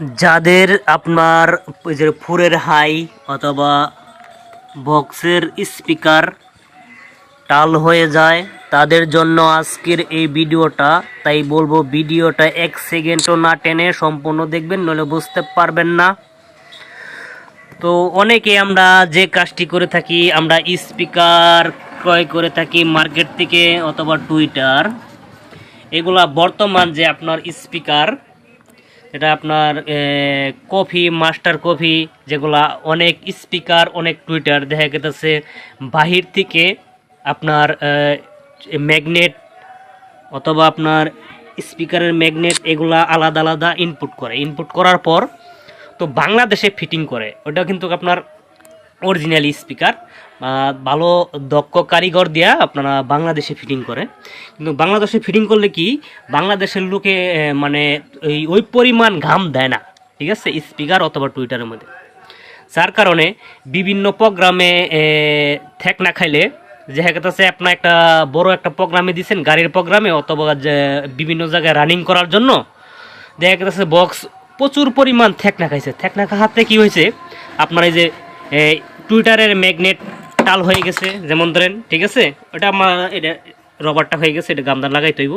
যাদের আপনার যে ফুরের হাই অথবা বক্সের স্পিকার টাল হয়ে যায়, তাদের জন্য আজকের এই ভিডিওটা, তাই বলব ভিডিওটা এক সেকেন্ডও না টেনে সম্পূর্ণ দেখবেন, নইলে বুঝতে পারবেন না। তো অনেকে আমরা যে কাজটি করে থাকি, আমরা স্পিকার ক্রয় করে থাকি মার্কেট থেকে অথবা টুইটার। এগুলা বর্তমান যে আপনার স্পিকার এটা আপনার কফি, মাস্টার কফি, যেগুলা অনেক স্পিকার, অনেক টুইটার দেখা গেতেছে। বাহির থেকে আপনার ম্যাগনেট অথবা আপনার স্পিকারের ম্যাগনেট এগুলা আলাদা আলাদা ইনপুট করে। ইনপুট করার পর তো বাংলাদেশে ফিটিং করে। ওটা কিন্তু আপনার অরিজিনাল স্পিকার ভালো দক্ষ কারিগর দিয়া আপনারা বাংলাদেশে ফিটিং করে। কিন্তু বাংলাদেশে ফিটিং করলে কি, বাংলাদেশের লোকে মানে ওই ওই পরিমাণ ঘাম দেয় না, ঠিক আছে? স্পিকার অথবা টুইটারের মধ্যে। যার কারণে বিভিন্ন প্রোগ্রামে ঠেক না খাইলে, দেখা গেছে আপনার একটা বড় একটা প্রোগ্রামে দিচ্ছেন গাড়ির প্রোগ্রামে অথবা যে বিভিন্ন জায়গায় রানিং করার জন্য, দেখা গেছে বক্স প্রচুর পরিমাণ থেকনা খাইছে। থ্যাক থেকনা খাওয়াতে কি হয়েছে, আপনার এই যে এই, টুইটারের ম্যাগনেট টাল হয়ে গেছে যেমন ধরেন ঠিক আছে? ওটা আমার এটা রবারটা হয়ে গেছে এটা গামদার লাগাই হইব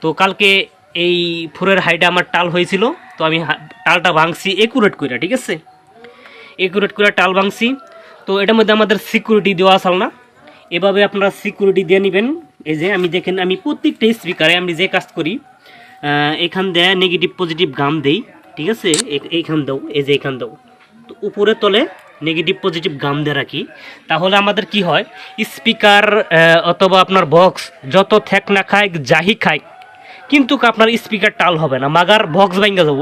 তো কালকে এই ফুরের হাইটা আমার টাল হয়েছিল তো আমি টালটা ভাঙছি একুরেট করে ঠিক আছে? একুরেট করে টাল ভাঙছি। তো এটার মধ্যে আমাদের সিকিউরিটি দেওয়া আসল না এভাবে আপনারা সিকিউরিটি দিয়ে নেবেন। এই যে আমি দেখেন আমি প্রত্যেকটা স্পিকারে আমি যে কাজ করি এখান দেয় নেগেটিভ পজিটিভ গাম দেই ঠিক আছে? এইখান দাও এই যে এইখান দাও। তো উপরে তলে নেগেটিভ পজিটিভ গাম দিয়ে রাখি, তাহলে আমাদের কি হয়? স্পিকার অথবা আপনার বক্স যত থ্যাক না খায়, যাহি খায়, কিন্তু আপনার স্পিকার টাল হবে না। মাগার বক্স ভাঙ্গা যাব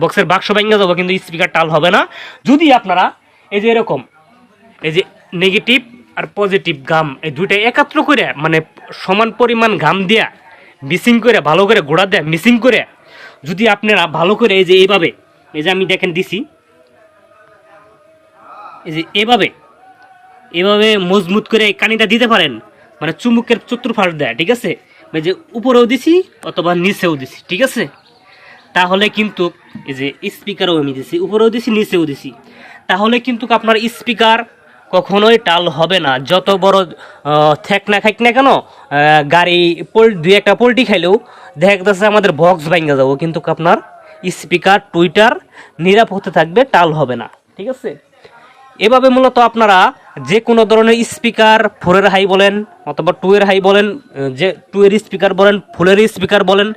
বক্সের বাক্স ভাঙ্গা যাব, কিন্তু স্পিকার টাল হবে না। যদি আপনারা এই যে এরকম, এই যে নেগেটিভ আর পজিটিভ গাম এই দুইটা একাত্র করে মানে সমান পরিমাণ ঘাম দিয়া মিসিং করে, ভালো করে গোড়া দেয়া মিসিং করে, যদি আপনারা ভালো করে এই যে এইভাবে, এই যে আমি দেখেন দিছি এই যে এভাবে এভাবে মজবুত করে কানিটা দিতে পারেন মানে চুমুকের চতুর্ফাশ দেয়, ঠিক আছে? এই যে উপরেও দিছি অথবা নিচেও দিছি, ঠিক আছে? তাহলে কিন্তু এই যে স্পিকারও আমি দিছি, উপরেও দিছি, নিচেও দিছি। তাহলে কিন্তু আপনার স্পিকার কখনোই টাল হবে না। যত বড় থেক না খাইক না কেন গাড়ি পোল, দুই একটা পোলট্রি খাইলেও দেখা যাচ্ছে আমাদের বক্স ভাঙ্গা যাব, কিন্তু আপনার স্পিকার, টুইটার নিরাপদে থাকবে, টাল হবে না, ঠিক আছে? এভাবে মূলত আপনারা যে কোনো ধরনের স্পিকার ফোরের হাই বলেন অথবা টু এর হাই বলেন যে টু এর স্পিকার বলেন ফোরের স্পিকার বলেন,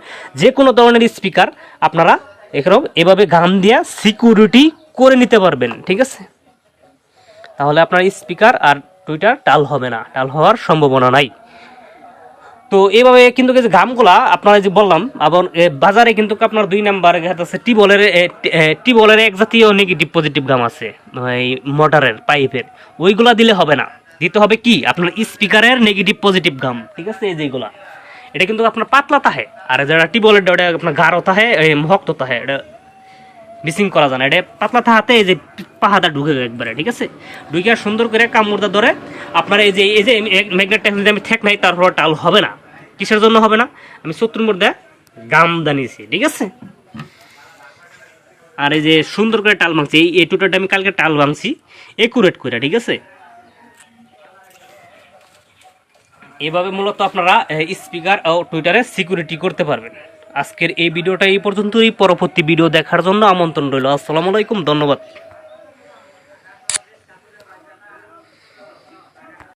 যে কোনো ধরনের স্পিকার আপনারা এখানেও এভাবে গান দিয়া সিকিউরিটি করে নিতে পারবেন, ঠিক আছে? তাহলে আপনার স্পিকার আর টুইটার টাল হবে না, টাল হওয়ার সম্ভাবনা নাই। তো এইভাবে কিন্তু গামগুলা আপনারা যে বললাম আবার বাজারে কিন্তু আপনার দুই নাম্বার আছে টিবলের টিবলের এক জাতীয় নেগেটিভ পজিটিভ গাম আছে, এই মোটরের, পাইপের। ওইগুলা দিলে হবে না। দিতে হবে কি? আপনার স্পিকারের নেগেটিভ পজিটিভ গাম ঠিক আছে? এই যেগুলা এটা কিন্তু আপনার পাতলা তাহে। আর যারা টিবলের ওটা আপনার গাঢ় তাহে মহক্ত তাহে। এটা মিসিং করা যায় না। এটা পাতলা থাহাতে এই যে পাহাড়টা ঢুকে একবারে। ঠিক আছে? ঢুকে সুন্দর করে কামড়দা ধরে, আপনার এই যে এই যে ম্যাগনেটটা আমি ঠেক নাই, তারপর টাল হবে না। কিসের জন্য হবে না? আমি শত্রুর মধ্যে গাম দানিয়েছি, ঠিক আছে? আর এই যে সুন্দর করে টাল ভাঙছি, এই টুটাটা আমি কালকে টাল ভাঙছি একুরেট করে ঠিক আছে? এভাবে মূলত আপনারা স্পিকার ও টুইটারে সিকিউরিটি করতে পারবেন। আজকের এই ভিডিওটা এই পর্যন্তই, পরবর্তী ভিডিও দেখার জন্য আমন্ত্রণ রইল। আসসালামু আলাইকুম, ধন্যবাদ।